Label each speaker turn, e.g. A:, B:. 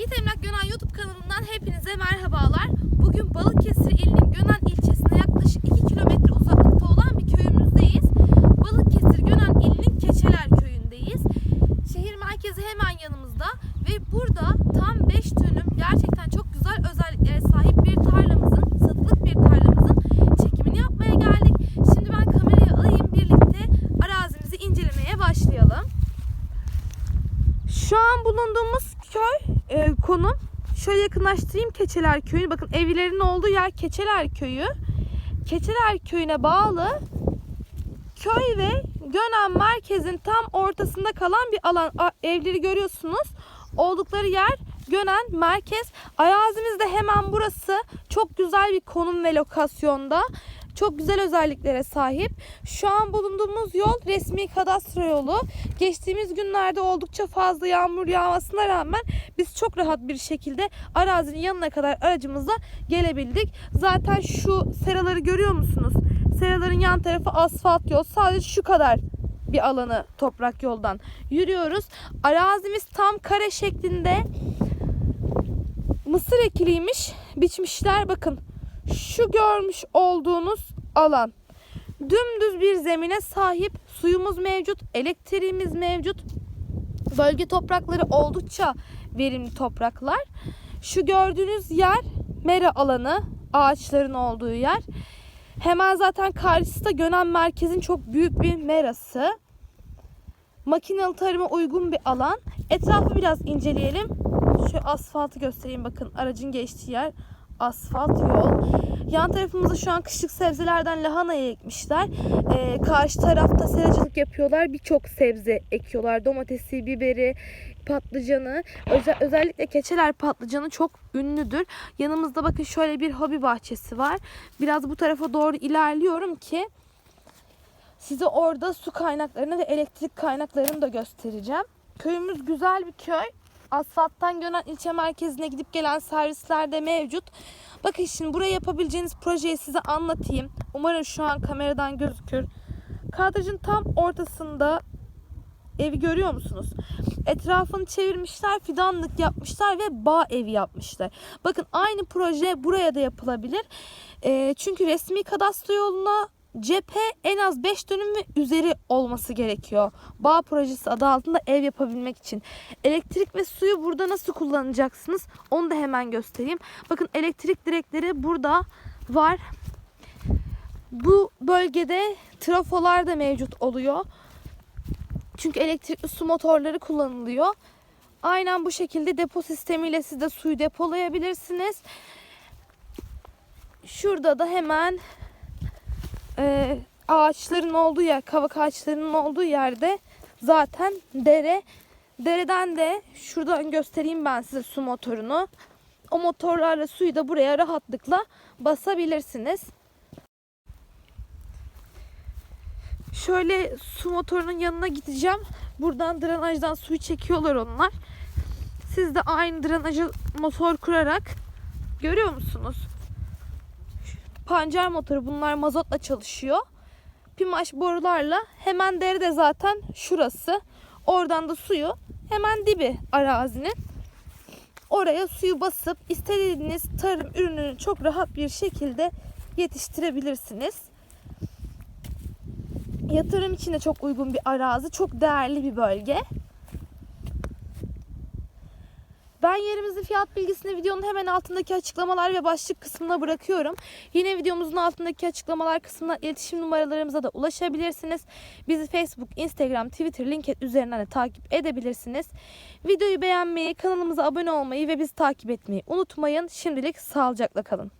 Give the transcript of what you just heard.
A: Yiğit Emlak Gönen YouTube kanalından hepinize merhabalar. Bugün Balıkesir ilinin Gönen ilçesine yaklaşık 2 kilometre uzaklıkta olan bir köyümüzdeyiz. Balıkesir Gönen ilinin Keçeler köyündeyiz. Şehir merkezi hemen yanımızda ve burada tam 5 dönüm gerçekten çok güzel özelliklere sahip bir tarlamızın, satılık bir tarlamızın çekimini yapmaya geldik. Şimdi ben kamerayı alayım birlikte arazimizi incelemeye başlayalım. Şu an bulunduğumuz köy e, konum şöyle yakınlaştırayım Keçeler Köyü'nü. Bakın evlerin olduğu yer Keçeler Köyü. Keçeler Köyü'ne bağlı köy ve Gönen merkezin tam ortasında kalan bir alan. Evleri görüyorsunuz. Oldukları yer Gönen merkez. Arazimiz de hemen burası. Çok güzel bir konum ve lokasyonda. Çok güzel özelliklere sahip. Şu an bulunduğumuz yol resmi kadastro yolu. Geçtiğimiz günlerde oldukça fazla yağmur yağmasına rağmen biz çok rahat bir şekilde arazinin yanına kadar aracımızla gelebildik. Zaten şu seraları görüyor musunuz? Seraların yan tarafı asfalt yol. Sadece şu kadar bir alanı toprak yoldan yürüyoruz. Arazimiz tam kare şeklinde mısır ekiliymiş. Biçmişler bakın. Şu görmüş olduğunuz alan. Dümdüz bir zemine sahip. Suyumuz mevcut, elektriğimiz mevcut. Bölge toprakları oldukça verimli topraklar. Şu gördüğünüz yer mera alanı, ağaçların olduğu yer. Hemen zaten karşısında Gönen merkezin çok büyük bir merası. Makinalı tarıma uygun bir alan. Etrafı biraz inceleyelim. Şu asfaltı göstereyim bakın aracın geçtiği yer asfalt yol. Yan tarafımızda şu an kışlık sebzelerden lahanayı ekmişler. Ee, karşı tarafta seracılık yapıyorlar. Birçok sebze ekiyorlar. Domatesi, biberi, patlıcanı. Özel, özellikle keçeler patlıcanı çok ünlüdür. Yanımızda bakın şöyle bir hobi bahçesi var. Biraz bu tarafa doğru ilerliyorum ki size orada su kaynaklarını ve elektrik kaynaklarını da göstereceğim. Köyümüz güzel bir köy. Asfalttan Gönen ilçe merkezine gidip gelen servisler de mevcut. Bakın şimdi buraya yapabileceğiniz projeyi size anlatayım. Umarım şu an kameradan gözükür. Kadrajın tam ortasında evi görüyor musunuz? Etrafını çevirmişler, fidanlık yapmışlar ve bağ evi yapmışlar. Bakın aynı proje buraya da yapılabilir. Eee, çünkü resmi kadastro yoluna cephe en az 5 dönüm ve üzeri olması gerekiyor. Bağ projesi adı altında ev yapabilmek için. Elektrik ve suyu burada nasıl kullanacaksınız? Onu da hemen göstereyim. Bakın elektrik direkleri burada var. Bu bölgede trafolar da mevcut oluyor. Çünkü elektrikli su motorları kullanılıyor. Aynen bu şekilde depo sistemiyle siz de suyu depolayabilirsiniz. Şurada da hemen e, ağaçların olduğu yer, kavak ağaçlarının olduğu yerde zaten dere. Dereden de şuradan göstereyim ben size su motorunu. O motorlarla suyu da buraya rahatlıkla basabilirsiniz. Şöyle su motorunun yanına gideceğim. Buradan drenajdan suyu çekiyorlar onlar. Siz de aynı drenajı motor kurarak görüyor musunuz? Pancar motoru bunlar mazotla çalışıyor. Pimaş borularla hemen derede zaten şurası. Oradan da suyu hemen dibi arazinin. Oraya suyu basıp istediğiniz tarım ürününü çok rahat bir şekilde yetiştirebilirsiniz. Yatırım için de çok uygun bir arazi, çok değerli bir bölge. Ben yerimizin fiyat bilgisini videonun hemen altındaki açıklamalar ve başlık kısmına bırakıyorum. Yine videomuzun altındaki açıklamalar kısmına iletişim numaralarımıza da ulaşabilirsiniz. Bizi Facebook, Instagram, Twitter, LinkedIn üzerinden de takip edebilirsiniz. Videoyu beğenmeyi, kanalımıza abone olmayı ve bizi takip etmeyi unutmayın. Şimdilik sağlıcakla kalın.